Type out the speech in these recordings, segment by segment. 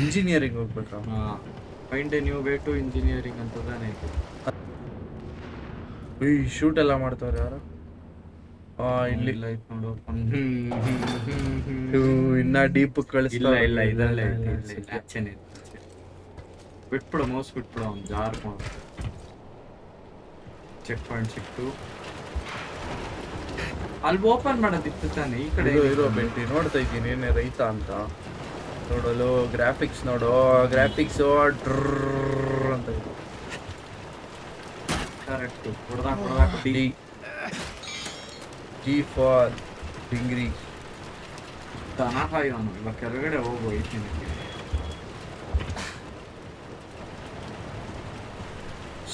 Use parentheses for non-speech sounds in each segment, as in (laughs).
Engineering ಹೋಗ್ಬೇಕಾ find a new way to engineering ಅಂತ ತಾನೇ ಶೂಟ್ ಎಲ್ಲ ಮಾಡ್ತಾವ್ರೆ ಯಾರು? ಆ ಇಲ್ಲಿ. ಇಲ್ಲ ಐತ್ ನೋಡು. ಇನ್ನ ಡೀಪ್ ಇಲ್ಲ ಕಳಿಸ್ತಾವ್ರೆ. ಇಲ್ಲ ಇದಲ್ಲೇ ಆಚೆನೆ ಬಿಟ್ಬಿಡು ಮೌಸ್ ಬಿಟ್ಬಿಡು ಅವ್ನು ಜಾರ್ಕೊಂಡು ಚೆಕ್ ಪಾಯಿಂಟ್ ಸಿಕ್ತು. ಅಲ್ಲಿ ಓಪನ್ ಮಾಡೋದಿತ್ತು ತಾನೆ ಈ ಕಡೆ. ಇರೋ ಇರೋ ಬೆಂಟಿ ನೋಡ್ತಾ ಇದ್ದೀನಿ ಏನೇ ರೈತ ಅಂತ. ನೋಡಲು ಗ್ರಾಫಿಕ್ಸ್ ನೋಡು. ಗ್ರಾಫಿಕ್ಸ್ ಅಂತ ಇದೆ. ಕರೆಕ್ಟ್ ಹೊಡ್ದಾಕ್ ಹೊಡ್ದಾಕ್ ಡಿ. ಜಿ ಫಾರ್ ಡಿಂಗ್ರಿ ದನ ಕಾಯೋನು ಇವಾಗ ಕೆಳಗಡೆ ಹೋಗು ಐತೀನಿ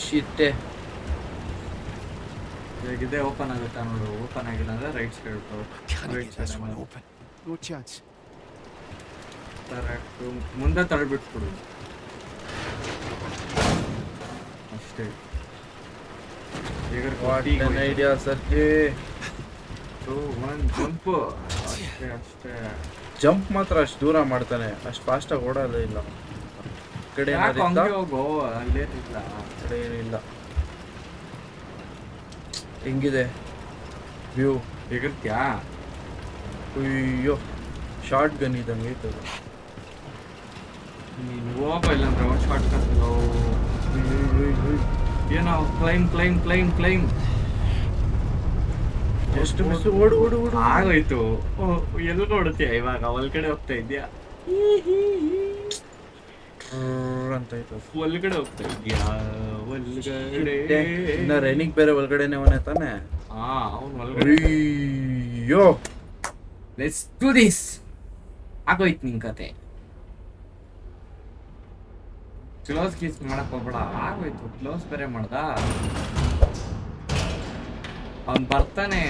ಶಿಟ್ಟೆ ಹೇಗಿದೆ ಇದೇ ಓಪನ್ ಆಗುತ್ತಾ ನೋಡು. ಓಪನ್ ಆಗಿಲ್ಲ ಅಂದ್ರೆ right side right side open. No chance. Correct ಮುಂದೆ ತಳ್ಬಿಟ್ಬಿಡು ಅಷ್ಟೇ. ಐಡಿಯಾ ಸರ್ಜಿ ಒನ್ ಜಂಪ್ ಅಷ್ಟೇ ಅಷ್ಟೇ. ಜಂಪ್ ಮಾತ್ರ ಅಷ್ಟು ದೂರ ಮಾಡ್ತಾನೆ. ಅಷ್ಟು ಫಾಸ್ಟಾಗಿ ಓಡೋದೇ ಇಲ್ಲ. ಕಡೆ ಹಂಗೆ? ಅಲ್ಲೇನಿಲ್ಲ ಕಡೆ ಏನಿಲ್ಲ ಹೆಂಗಿದೆ? ವ್ಯೂ ಹೇಗಿರ್ತ್ಯಾ? ಅಯ್ಯೋ ಶಾರ್ಟ್ ಗನ್ ಇದ್ದಂಗೆ ಐತೆ ಅದು. ನೀನು ಹೋಗೋ ಇಲ್ಲಾಂದ್ರೆ ಒಂದು ಶಾರ್ಟ್ ಕಟ್. ಏನೋ ಕ್ಲೈಮ್ ಕ್ಲೈಮ್ ಕ್ಲೈಮ್ ಕ್ಲೈಮ್ ಎಷ್ಟು ಮಿಸ್ ಓಡು ಓಡು ಓಡು ಆಗೋಯ್ತು. ಓ, ಎಲ್ಲಿ ನೋಡುತ್ತೀಯ? ಇವಾಗ ಒಳಗಡೆ ಹೋಗ್ತಾ ಇದ್ಯಾ ಅಂತ ಅದು. ಒಳಗಡೆ ಹೋಗ್ತಾ ಇದೆಯಾ ಒಳಗಡೆ. ರೈನಿಂಗ್ ಬೇರೆ ಒಳಗಡೆನೆ ಅವನೇ ತಾನೆ? ಹಾ ಅವನು ಒಳಗಡೆ. ಅಯ್ಯೋ. ಲೆಟ್ಸ್ ಡು ದಿಸ್ ಆಗೋಯ್ತು ನಿನ್ ಕತೆ. ಕ್ಲೋಸ್ ಕೀಸ್ ಮಾಡಕ್ ಹೋಗ್ಬೇಡ. ಆಗೋಯ್ತು. ಕ್ಲೋಸ್ ಬೇರೆ ಮಾಡ್ದ. ಅವ್ನ್ ಬರ್ತಾನೆ.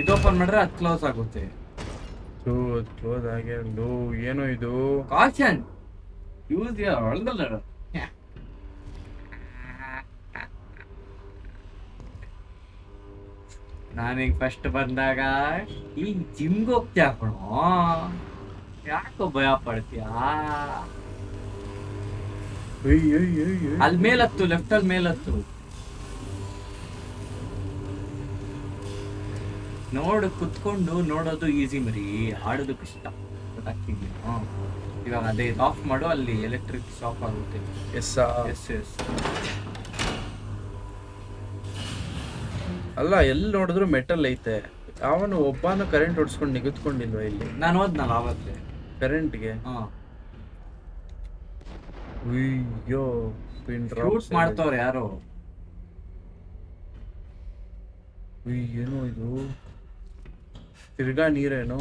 ಇದು ಓಪನ್ ಮಾಡ್ರೆ ಅದು ಕ್ಲೋಸ್ ಆಗುತ್ತೆ. ಕ್ಲೋಸ್ ಆಗಿ ಏನು ಏನೋ ಇದು? ಕಾಶನ್ ಯೂಸ್ ಹೊಳ್ದಲ್ಲ ನಾನೀಗ ಫಸ್ಟ್ ಬಂದಾಗ ಈ ಜಿಮ್ಗೆ ಹೋಗ್ತೀಯ ಕಣೋ? ಯಾಕೋ ಭಯ ಪಡ್ತೀಯಾ. ಅಲ್ಲಿ ಮೇಲತ್ತು ಲೆಫ್ಟ್ ಅಲ್ಲಿ ಮೇಲತ್ತು ನೋಡು ಕುತ್ಕೊಂಡು ನೋಡೋದು ಈಸಿ ಮರಿ ಹಾಡೋದು ಕಷ್ಟ. ಇವಾಗ ಅದೇ ಆಫ್ ಮಾಡು ಅಲ್ಲಿ ಎಲೆಕ್ಟ್ರಿಕ್ ಶಾಪ್ ಆಗುತ್ತೆ ಎಸ್ ಎಸ್ ಎಸ್ ಅಲ್ಲ ಎಲ್ಲಿ ನೋಡಿದ್ರು ಮೆಟಲ್ ಐತೆ ಅವನು ಒಬ್ಬನು ಕರೆಂಟ್ ಹೊಡ್ಸ್ಕೊಂಡು ನಿಗುತ್ಕೊಂಡಿಲ್ವ ಇಲ್ಲಿ ನಾನು ಹೋದ್ನಲ್ಲ ಆವತ್ತೇ ಕರೆಂಟ್ಗೆ ಅಯ್ಯೋ ಪಿನ್ ಶೂಟ್ ಮಾಡ್ತವ್ರೆ ಯಾರು. ಏನು ಇದು? ತಿರ್ಗಾ ನೀರೇನು?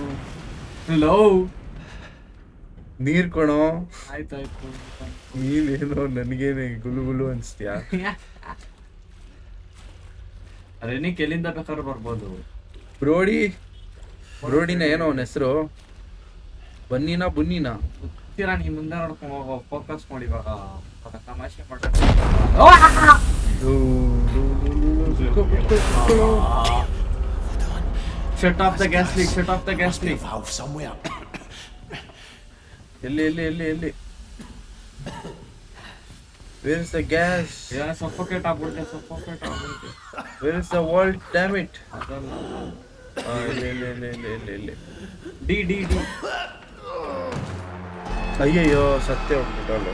ಲವ್ ನೀರ್ ಕಣೋ? ಆಯ್ತಾಯ್ತು ನೀನೇನೋ ನನ್ಗೇನೆ ಗುಲು ಗುಲು ಅನ್ಸ್ತ್ಯಾ ರೆನಿಕ್ ಎಲ್ಲಿಂದ ಬೇಕಾದ್ರೂ ಬರ್ಬೋದು. ಬ್ರೋಡಿ? ಬ್ರೋಡಿನ ಏನೋ ಅವನ ಹೆಸರು? ಬನ್ನಿನಾ ಬುನ್ನಿನ? ಗೊತ್ತಿರ ನೀ ಮುಂದೆ ನೋಡ್ಕೊಂಡು ಹೋಗೋ ಫೋಕಸ್ ಮಾಡಿ ಇವಾಗ. ಇವಾಗ ತಮಾಷೆ ಮಾಡೋ shut off the gas leak shut off the gas leak. ಎಲ್ಲಿ ಎಲ್ಲಿ ಎಲ್ಲಿ ಎಲ್ಲಿ? ವೇರ್ ಇಸ್ ದ ಗ್ಯಾಸ್ ಏನೋ ಸಫೋಕೇಟ್ ಆಗ್ಬಿಡುತ್ತೆ ಸಫೋಕೇಟ್ ಆಗ್ಬಿಡುತ್ತೆ. ಇಲ್ಲಿ ಇಲ್ಲಿ ಇಲ್ಲಿ ಇಲ್ಲಿ ಇಲ್ಲಿ ಇಲ್ಲಿ. ಡಿ ಡಿ ಡಿ. ಅಯ್ಯಯ್ಯೋ ಸತ್ಯ ಹೋಗ್ಬಿಟ್ಟಳು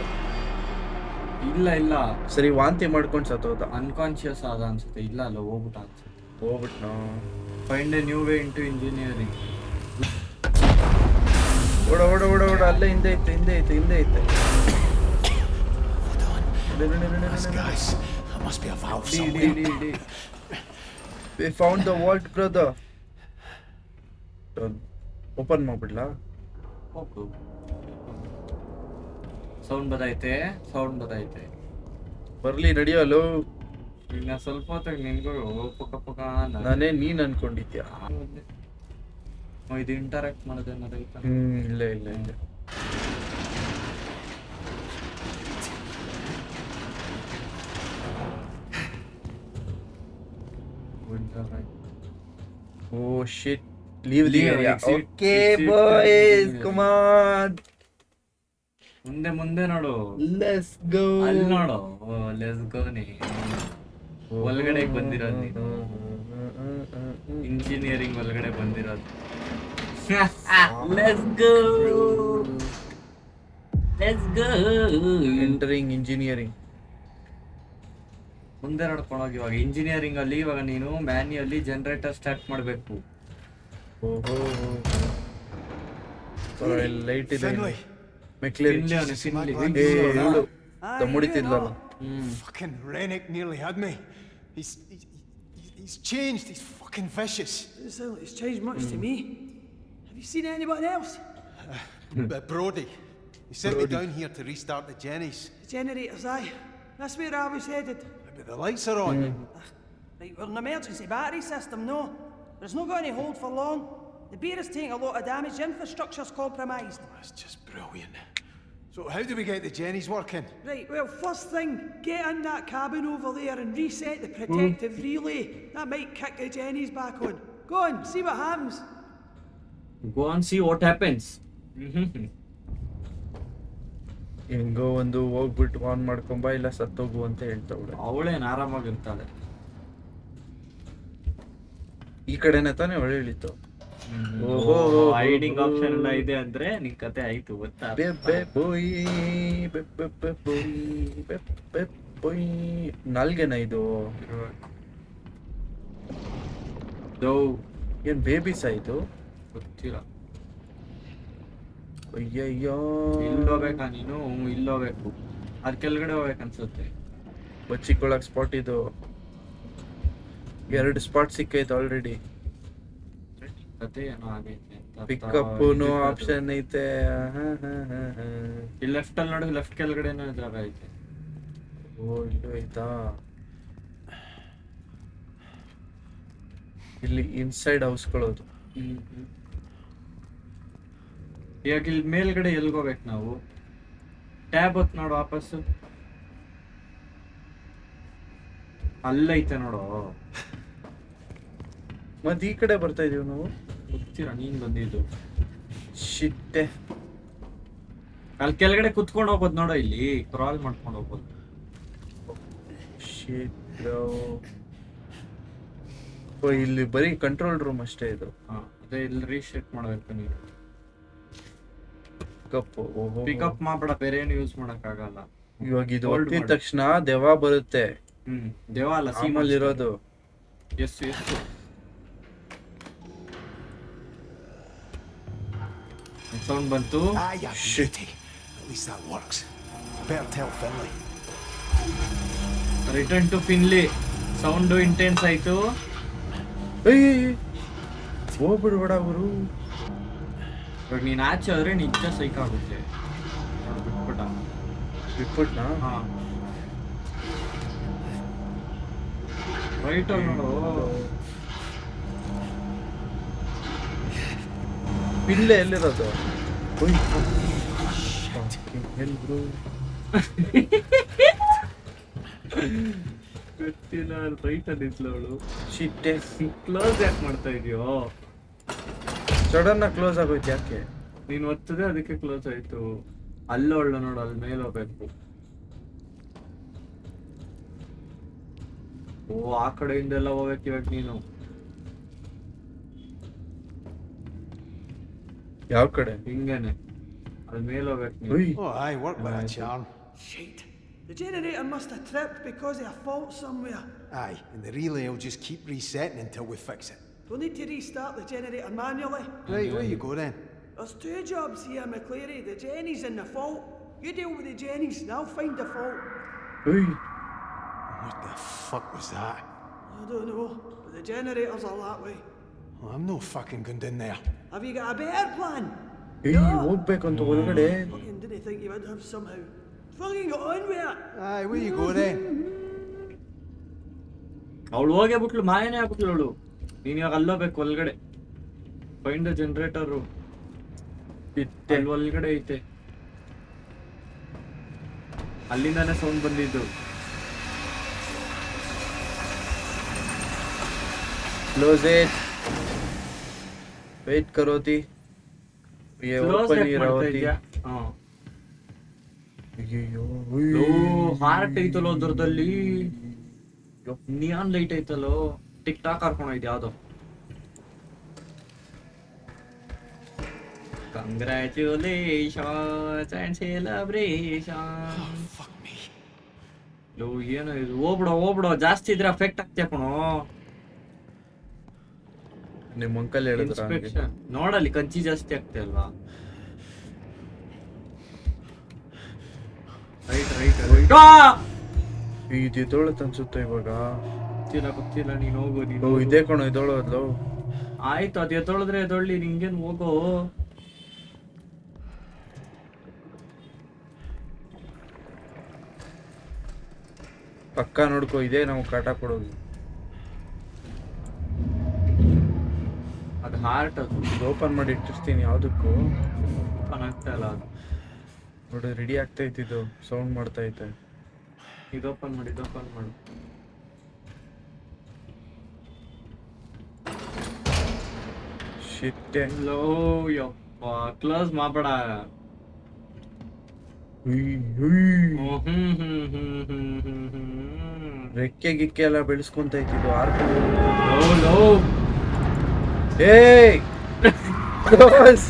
ಇಲ್ಲ ಇಲ್ಲ. ಸರಿ ವಾಂತಿ ಮಾಡ್ಕೊಂಡು ಸತ್ತೋದ. ಅನ್ಕಾನ್ಶಿಯಸ್ ಆದ ಅನ್ಸುತ್ತೆ. ಇಲ್ಲ ಅಲ್ಲ ಹೋಗ್ಬಿಟ್ಟ ಅನ್ಸುತ್ತೆ. ಹೋಗ್ಬಿಟ್ನೋ? Find a new way into engineering ಓಡ ಓಡ ಓಡ ಓಡ. ಅಲ್ಲೇ ಹಿಂದೆ ಐತೆ ಹಿಂದೆ ಐತೆ ಹಿಂದೆ ಐತೆ That's found the vault be open valve ಡಿ ಸೌಂಡ್ ಬದೈತೆ ಸೌಂಡ್ ಬದೈತೆ ಬರ್ಲಿ ನಡಿಯಲು ಇನ್ನ ಸ್ವಲ್ಪ ಹೊತ್ತಿಗೆ ನಿನ್ಗೂ ಪಕ್ಕ ಪಕ್ಕ ನಾನೇ ನೀನ್ ಅನ್ಕೊಂಡಿದ್ಯಾ? ಇದು ಇಂಟರಾಕ್ಟ್ ಮಾಡೋದು ಅನ್ನೋದೈತ ಹ್ಮ್ ಇಲ್ಲ ಇಲ್ಲ ಇಲ್ಲ. Interact oh shit leave leave Leave, okay boys come exit. ಮುಂದೆ ಮುಂದೆ ನೋಡು. ಲೆಸ್ ಗೋ ಅಲ್ಲಿ ನೋಡು. ಲೆಸ್ ಗೋ ನೀ. ಒಳಗಡೆ ಬಂದಿರೋದು ನೀನು. ಇಂಜಿನಿಯರಿಂಗ್ ಒಳಗಡೆ ಬಂದಿರೋದು. Let's go let's go entering engineering ಮುಂದೆ ನಡ್ಕೊಂಡು ಹೋಗಿ ಇವಾಗ ಇಂಜಿನಿಯರಿಂಗ್ ಅಲ್ಲಿ ಇವಾಗ ನೀನು ಮ್ಯಾನ್ಯಲ್ಲಿ ಜನರೇಟರ್ ಸ್ಟಾರ್ಟ್ ಮಾಡಬೇಕು. ಓಹೋ. ಲೈಟ್ ಇದೆ. Finley. ಮೆಕ್ಲೇರಿ ಫಿನ್ಲಿ ಅವನು ಫಿನ್ಲಿ ಏ ಇವಳು ದಮ್ಮುಡಿತಿದ್ಲಲ್ಲ Fucking Rennick nearly had me. He's, he's, he's- he's changed. He's fucking vicious. Doesn't sound like it's changed much to me. Have you seen anyone else? But Brody, he sent me down here to restart the Jennies. The generators, aye. That's where I was headed. But the lights are on. Right, we're an emergency battery system, no. But it's not going to hold for long. The beer is taking a lot of damage, the infrastructure's compromised. That's just brilliant. So how do we get the Jennies working? Right, well, first thing, get in that cabin over there and reset the protective relay. That might kick the jennies back on. Go on, see what happens. Go on see what happens (laughs) ಹೆಂಗೋ ಒಂದು ಹೋಗ್ಬಿಟ್ಟು on ಮಾಡ್ಕೊಂಬ ಇಲ್ಲ ಸತ್ತೋಗು ಅಂತ ಹೇಳ್ತಾವಳೆ ಅವಳೇನ್ ಆರಾಮಾಗಿರ್ತಾಳೆ ಈ ಕಡೆನೆ ತಾನೇ ಒಳ್ಳೆ ಹೇಳಿತ್ತು ಓಹೋ. ಹೈಡಿಂಗ್ ಆಪ್ಷನ್ ಎಲ್ಲ ಇದೆ ಅಂದ್ರೆ ನಿನ್ ಕತೆ ಆಯ್ತು ಗೊತ್ತಾ? ನಲ್ಗೆನ ಬೊಯ್ ಬೆಬ್ಬೆ ಬೊಯ್ ಬೆಬ್ಬೆ ಬೊಯ್. ನಾಲ್ಗೆನ ಇದು? ಏನ್ ಬೇಬೀಸ್ ಆಯ್ತು ಗೊತ್ತಿಲ್ಲ. ಅಯ್ಯಯ್ಯೋ. ಇಲ್ಲಿ ಹೋಗ್ಬೇಕಾ ನೀನು? ಹ್ಮ್, ಇಲ್ಲಿ ಹೋಗ್ಬೇಕು. ಅದ್ ಕೆಳಗಡೆ ಹೋಗ್ಬೇಕು ಅನ್ಸುತ್ತೆ. ಬಚ್ಚಿಕೊಳ್ಳಕ್ ಸ್ಪಾಟ್ ಇದು. ಎರಡು ಸ್ಪಾಟ್ ಸಿಕ್ಕೈತೆ ಆಲ್ರೆಡಿ ಕತೆ ಏನೋ ಆಗೈತೆ ಅಂತ ಪಿಕಪ್ ಇದು ಆಪ್ಷನ್ ಐತೆ. ಇಲ್ಲಿ ಲೆಫ್ಟ್ ಅಲ್ಲಿ ನೋಡಿ ಲೆಫ್ಟ್ ಕೆಳಗಡೆನೂ ಜಾಗ ಐತೆ. ಓ ಇಲ್ಲೂ ಐತಾ ಇಲ್ಲಿ ಇನ್ಸೈಡ್ ಹೌಸ್ಕೊಳ್ಳೋದು ಇವಾಗ ಇಲ್ಲಿ ಮೇಲ್ಗಡೆ ಎಲ್ಗೋಬೇಕು ನಾವು? ಟ್ಯಾಬ್ ಹೊತ್ ನೋಡು ವಾಪಸ್ ಅಲ್ಲೈತೆ ನೋಡು. ಮತ್ತೆ ಈ ಕಡೆ ಬರ್ತಾ ಇದೀವಿ ನಾವು? ಗೊತ್ತಿರ ನೀನ್ ಬಂದಿದ್ದು. ಶಿಟ್ಟೆ. ಅಲ್ಲಿ ಕೆಳಗಡೆ ಕುತ್ಕೊಂಡು ಹೋಗ್ಬೋದು ನೋಡ ಇಲ್ಲಿ. ಕ್ರಾಲ್ ಮಾಡ್ಕೊಂಡು ಹೋಗ್ಬೋದು. ಇಲ್ಲಿ ಬರೀ ಕಂಟ್ರೋಲ್ ರೂಮ್ ಅಷ್ಟೇ ಇದು. ಅದೇ ಇಲ್ಲಿ ರೀಸೆಟ್ ಮಾಡ್ಬೇಕು ನೀನು. ಪಿಕಪ್ ಪಿಕಪ್ ಮಾಡ್ಬೇಡ ಬೇರೆ ಏನು ಯೂಸ್ ಮಾಡಕ್ ಆಗಲ್ಲ. ಇವಾಗ ಇದು Hold ತಕ್ಷಣ ದೇವ ಬರುತ್ತೆ. ಹ್ಮ್ ದೇವ ಅಲ್ಲ ಸೀಮಲ್ಲಿ ಇರೋದು ಎಸ್ ಎಸ್ tell ಬಂತು return to finally sound intense ಆಯ್ತು. ಏಯ್ ಹೋಗ್ಬಿಡ್ಬೇಡ ಅವರು ಇವಾಗ ನೀನ್ ಆಚೆ ಹೋದ್ರೆ ನಿಜ ಸೈಕ್ ಆಗುತ್ತೆ. ನೋಡು, ಬಿಟ್ಬಿಟ್ಟ. ಬಿಟ್ಬಿಟ್ನಾ? ಹಾ. ರೈಟ್ ನೋಡು. ಪಿಲ್ಲೆ ಎಲ್ಲಿರೋದು? ಉಯ್. Fucking hell. ಗೊತ್ತಿಲ್ಲ ರೈಟ್ ಅಲ್ಲಿ ಅವಳು ಶಿಟ್ಟೆ ಕ್ಲೋಸ್ ಯಾಕೆ ಮಾಡ್ತಾ ಇದೆಯೋ ಸಡನ್ ಕ್ಲೋಸ್ ಆಗೋಯ್ತು ಯಾಕೆ ನೀನು ಒತ್ತದೆ ಅದಕ್ಕೆ ಕ್ಲೋಸ್ ಆಯ್ತು ಅಲ್ಲ ಒಳ್ಳೆ ನೋಡು, ಅಲ್ಲಿ ಮೇಲೆ ಹೋಗ್ಬೇಕು ಓ, ಆ ಕಡೆಯಿಂದ ಎಲ್ಲ ಹೋಗ್ಬೇಕು ಇವಾಗ ನೀನು ಯಾವ ಕಡೆ ಹಿಂಗೇನೆ ಅಲ್ಲಿ ಮೇಲೆ ಹೋಗ್ಬೇಕು ನೀನು ಉಯ್. Oh, aye, work with a Aye. charm. Shit. The generator must have tripped because of a fault somewhere. Aye, and the relay will just keep resetting until we fix it. We'll need to restart the generator manually. Right, where you go then? There's two jobs here, McCleary. The Jenny's and the fault. You deal with the Jenny's and I'll find the fault. ಉಯ್. What the fuck was that? I don't know, but the generators are that way. Oh, I'm no fucking good in there. Have you got a better plan? Hey, no. ಹೋಗ್ಬೇಕು ಹೋಗ್ಬೇಕಂತ ಒಳಗಡೆ Fucking didn't think you would have somehow. Fucking got on with it. Aye, where you go then? ಅವಳು ಹೋಗೇ ಬಿಟ್ಲು ಮಾಯನೇ ಆಗ್ಬಿಟ್ಲು ಅವಳು ನೀನ್ ಇವಾಗ ಅಲ್ಲೋಗ್ಬೇಕು ಒಳಗಡೆ find generator ಇತ್ತೆ ಅಲ್ಲಿ ಒಳಗಡೆ ಐತೆ ಅಲ್ಲಿಂದಾನೆ ಸೌಂಡ್ ಬಂದಿದ್ದು ಕ್ಲೋಸ್ ಇಟ್ ವೇಟ್ ಕರೋತಿ ये Close open ಯಾಕ್ ही ಮಾಡ್ತಾ रहोती ಇದ್ಯಾ? ಹಾ. ಅಯ್ಯಯ್ಯೋ low heart ಐತಲ್ಲೋ ಅದ್ರದಲ್ಲಿ neon light ಐತಲ್ಲೋ tick talk ಹಾರ್ಕೊಂಡು ಐತೆ ಯಾವ್ದೋ congratulations and celebration Fuck me. Low ಏನೋ ಇದು ಹೋಗ್ಬಿಡೋ ಹೋಗ್ಬಿಡೋ ಜಾಸ್ತಿ ಇದ್ರೆ ಅಫೆಕ್ಟ್ ಆಗ್ತೀಯ ಕಣೋ ನಿಮ್ಮ ಅಂಕಲ್ ಹೇಳಿದ್ರ ಇನ್ಸ್ಪೆಕ್ಷನ್ ನೋಡಲ್ಲಿ ಕಂಚಿ ಜಾಸ್ತಿ ಆಗ್ತಾ ಅಲ್ವಾ ರೈಟ್ ರೈಟ್ ರೈಟ್ ಇದು ಇದೊಳತ್ ಅನ್ಸುತ್ತೆ ಇವಾಗ? ಗೊತ್ತಿಲ್ಲ ಗೊತ್ತಿಲ್ಲ ನೀನ್ ಹೋಗು ನೀನು ಓ. ಇದೇ ಕಣೋ ಇದೊಳದ್ಲು ಆಯ್ತು ಅದ್ ಎದೊಳದ್ರೆ ಎದೊಳ್ಳಿ ನಿಂಗೇನ್ ಹೋಗೋ. ಪಕ್ಕ ನೋಡ್ಕೋ ಇದೇ ನಾವು ಕಾಟ ಕೊಡೋದು. ಹಾರ್ಟ್ ಅದು. ಓಪನ್ ಮಾಡಿ ಇಟ್ಟಿರ್ತೀನಿ ಯಾವುದಕ್ಕೂ. ಓಪನ್ ಆಗ್ತಾ ಇಲ್ಲ ಅದು. ನೋಡಿ ರೆಡಿ ಆಗ್ತಾ ಇದು ಸೌಂಡ್ ಮಾಡ್ತಾ ಐತೆ ಇದು ಓಪನ್ ಮಾಡಿ ಇದು ಓಪನ್ ಮಾಡು. ಶಿಟ್ಟೆ ಲೋ ಯಪ್ಪ ಕ್ಲೋಸ್ ಮಾಡಬೇಡ. ರೆಕ್ಕೆ ಗಿಕ್ಕೆ ಎಲ್ಲ ಬೆಳೆಸ್ಕೊಂತ ಲೋ ಆರ್ಕ ಏಯ್! Close.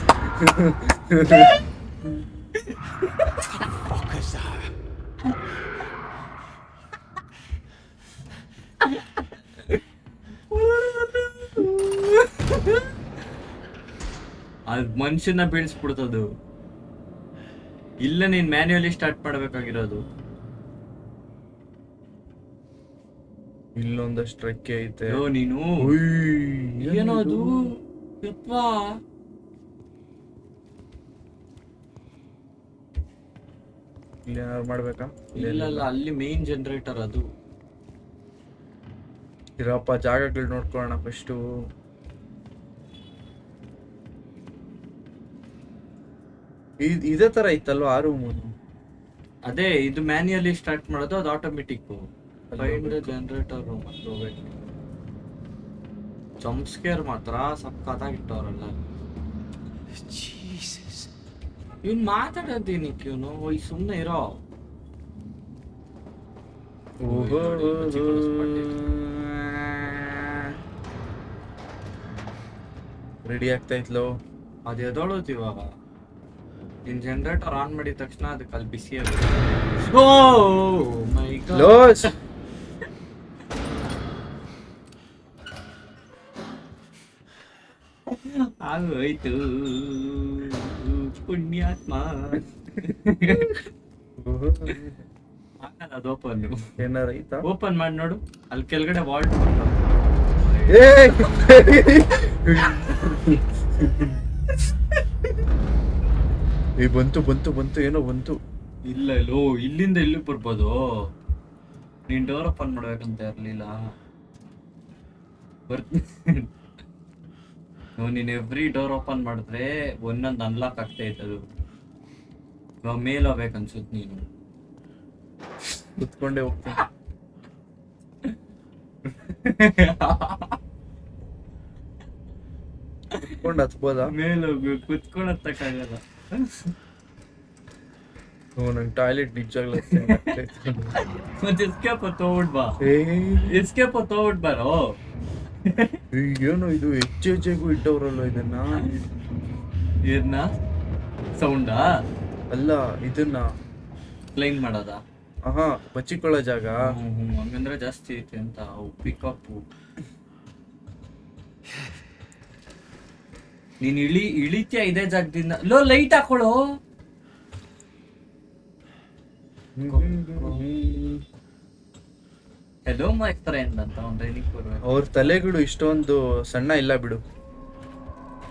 ಮನುಷ್ಯನ ಬೀಳಿಸ್ಬಿಡ್ತದು ಇಲ್ಲ ನೀನ್ ಮ್ಯಾನ್ಯುಯಲಿ ಸ್ಟಾರ್ಟ್ ಮಾಡ್ಬೇಕಾಗಿರೋದು. ಇಲ್ಲೊಂದಷ್ಟು ರೆಕ್ಕೆ ಐತೆ. ಅಯ್ಯೋ ನೀನು? ಏನೋ ಅದು? ಯಪ್ಪ. ಇಲ್ಲಿ ಏನಾದ್ರು ಮಾಡ್ಬೇಕಾ? ಇಲ್ಲಲ್ಲ ಅಲ್ಲಿ ಮೇನ್ ಜನರೇಟರ್ ಅದು. ಇರಪ್ಪ ಜಾಗಗಳು ನೋಡ್ಕೊಳ್ಳೋಣ ಫಸ್ಟು ಇದೇ ತರ ಇತ್ತಲ್ವಾ ಆ ರೂಮ್ ಅದೇ? ಇದು ಮ್ಯಾನ್ಯಲಿ ಸ್ಟಾರ್ಟ್ ಮಾಡೋದು ಅದು ಆಟೋಮೆಟಿಕ್ ಫೈಂಡ್. ಜನರೇಟರ್ ರೂಮ್ ಅಂತ ಹೋಗ್ಬೇಕು. ಜಂಪ್ ಸ್ಕೇರ್ ಮಾತ್ರ ಸಕ್ಕತ್ತಾಗಿ ಇವ್ನು ಮಾತಾಡೋದೇನಿ ಇವನು? ಈ ಸುಮ್ನೆ ಇರೋ. ಓಹೋ. ರೆಡಿ ಆಗ್ತಾ ಇತ್ಲೋ ಅದು ಎದೊಳೋದು ಇವಾಗ. ನಿನ್ ಜನರೇಟರ್ ಆನ್ ಮಾಡಿದ ತಕ್ಷಣ ಅದಕ್ಕೆ ಅಲ್ಲಿ ಬಿಸಿ ಓ ಮೈ ಲೋಸ್ ಆಗೋಯ್ತು ಪುಣ್ಯಾತ್ಮ. ಅದು ಓಪನ್ ಏನಾರ ಐತಾ ಓಪನ್ ಮಾಡಿ ನೋಡು. ಅಲ್ಲಿ ಕೆಳಗಡೆ ವಾಲ್ಟ್! ಏ! ಬಂತು ಬಂತು ಬಂತು ಏನೋ ಬಂತು. ಇಲ್ಲ ಲೋ ಇಲ್ಲಿಂದ ಇಲ್ಲಿ ಬರ್ಬೋದು. ನೀನ್ ಡೋರ್ ಓಪನ್ ಮಾಡ್ಬೇಕಂತ ಇರ್ಲಿಲ್ಲ. ಬರ್ತ ನೀನ್ ಎವ್ರಿ ಡೋರ್ ಓಪನ್ ಮಾಡಿದ್ರೆ ಒಂದೊಂದು ಅನ್ಲಾಕ್ ಆಗ್ತಾ ಇತ್ತು ಅದು ಮೇಲ್ ಹೋಗ್ಬೇಕು ಅನ್ಸುತ್ತೆ ನೀನು. ಕುತ್ಕೊಂಡೆ ಹೋಗ್ತೀನಿ. ಕುತ್ಕೊಂಡು ಹತ್ಬೋದಾ? ಮೇಲ್ ಹೋಗು ಕುತ್ಕೊಂಡು ಹತ್ತಕ್ಕಾಗಲ್ಲ. ನಂಗೆ ಟಾಯ್ಲೆಟ್ ನಿಜವಾಗ್ಲೂ ಮತ್ತೆ ಎಸ್ಕೇಪ್ ತಗೋಬಿಟ್ ಬಾ. ಎಸ್ಕೇಪ್ ತಗೋಬಿಟ್ ಬಾರೋ ಏನು ಇದು ಹೆಚ್ಚು ಹೆಚ್ಚಿಗೂ ಇಟ್ಟವ್ರಲ್ಲ ಇದನ್ನ? ಇದನ್ನ ಸೌಂಡಾ? ಅಲ್ಲ ಇದನ್ನ. ಕ್ಲೈನ್ ಮಾಡೋದಾ? ಆಹಾ ಬಚ್ಚಿಕೊಳ್ಳೋ ಜಾಗ. ಹಂಗಂದ್ರೆ ಜಾಸ್ತಿ ಐತೆ ಅಂತ. ಪಿಕಪ್ ನೀನ್ ಇಳಿ ಇಳಿತ್ಯ ಇದೇ ಜಾಗದಿಂದ? ಲೋ ಲೈಟ್ ಹಾಕೊಳ್ಳೋ ಹೆಲೋ ಮೈ ಫ್ರೆಂಡ್ ಅಂತ ಒಂದು ಅವ್ರ ತಲೆಗಳು ಇಷ್ಟೊಂದು ಸಣ್ಣ ಇಲ್ಲ ಬಿಡು.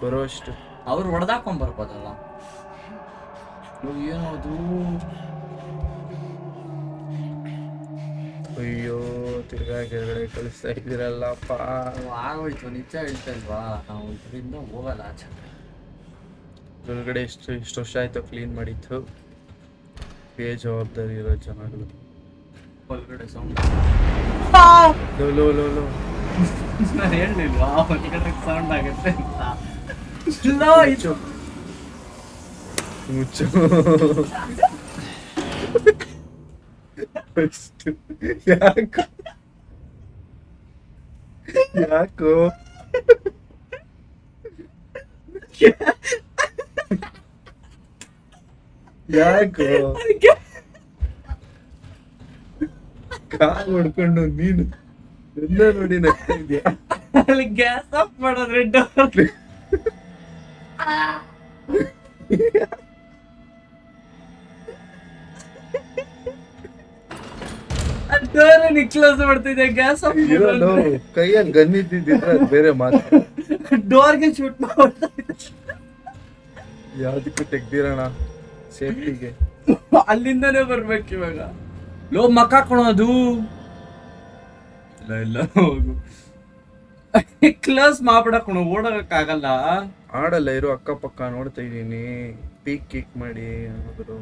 ಬರೋ ಅಷ್ಟು. ಅವ್ರು ಹೊಡೆದಾಕೊಂಡ್ ಬರ್ಬೋದಲ್ಲ. ಅಯ್ಯೋ ತಿರ್ಗಾ ಕೆಳಗಡೆ ಕಳಿಸ್ತಾ ಇದ್ದೀರಲ್ಲಪ್ಪ. ಆಗೋಯ್ತು. ನಿಜ ಹೇಳ್ತಾ ಇಲ್ವಾ? ನಾವು ಇದರಿಂದ ಹೋಗಲ್ಲ ಆಚೆ. ಕೆಳಗಡೆ ಇಷ್ಟು ಇಷ್ಟು ವರ್ಷ ಆಯ್ತು ಕ್ಲೀನ್ ಮಾಡಿತ್ತು ಬೇ ಜವಾಬ್ದಾರಿ ಇರೋ ಜನಗಳು. ಒಳಗಡೆ ಸೌಂಡ್ ಲೋ ಲೋ ಲೋ (laughs) ಲೋ. ನಾನು ಹೇಳಿಲ್ವಾ ಒಳಗಡೆ ಸೌಂಡ್ ಆಗುತ್ತೆ ಅಂತ. ಲೋ, ಇದು ಮುಚ್ಚು. ಅಷ್ಟು. ಯಾಕೋ? ಯಾಕೋ? ಯಾಕೋ? ಕಾಲ್ ಹೊಡ್ಕೊಂಡು ನೀನು ಎಲ್ಲ ನೋಡಿ ನಗ್ತಾ ಇದೆಯಾ ಅಲ್ಲಿ ಗ್ಯಾಸ್ ಆಫ್ ಮಾಡೋದ್ರೆ ಡೋರ್ ಡೋರ್ ಕ್ಲೋಸ್ ಮಾಡ್ತಿದ್ದೆ ಗ್ಯಾಸ್ ಆಫ್ ಇರೋದು ಕೈಯಲ್ಲಿ ಗನ್ ಇದ್ದಿದ್ರೆ ಅದು ಬೇರೆ ಮಾತು. ಡೋರ್ಗೆ ಶೂಟ್ ಮಾಡ್ತಾ. ಯಾವ್ದಕ್ಕೂ ತೆಗ್ದಿರೋಣ ಸೇಫ್ಟಿಗೆ ಅಲ್ಲಿಂದನೇ ಬರ್ಬೇಕು ಇವಾಗ. ಲೋ ಮಕ್ಕ ಹಾಕೊಳೋದು ಇಲ್ಲ ಇಲ್ಲ ಹೋಗು ಕ್ಲೋಸ್ ಮಾಡ್ಬಿಡಕ್ ಓಡೋಕ್ಕಾಗಲ್ಲ ಆಡಲ್ಲ ಇರೋ ಅಕ್ಕಪಕ್ಕ ನೋಡ್ತಾ ಇದ್ದೀನಿ ಪೀಕ್ ಕಿಕ್ ಮಾಡಿ ಏನಾದ್ರು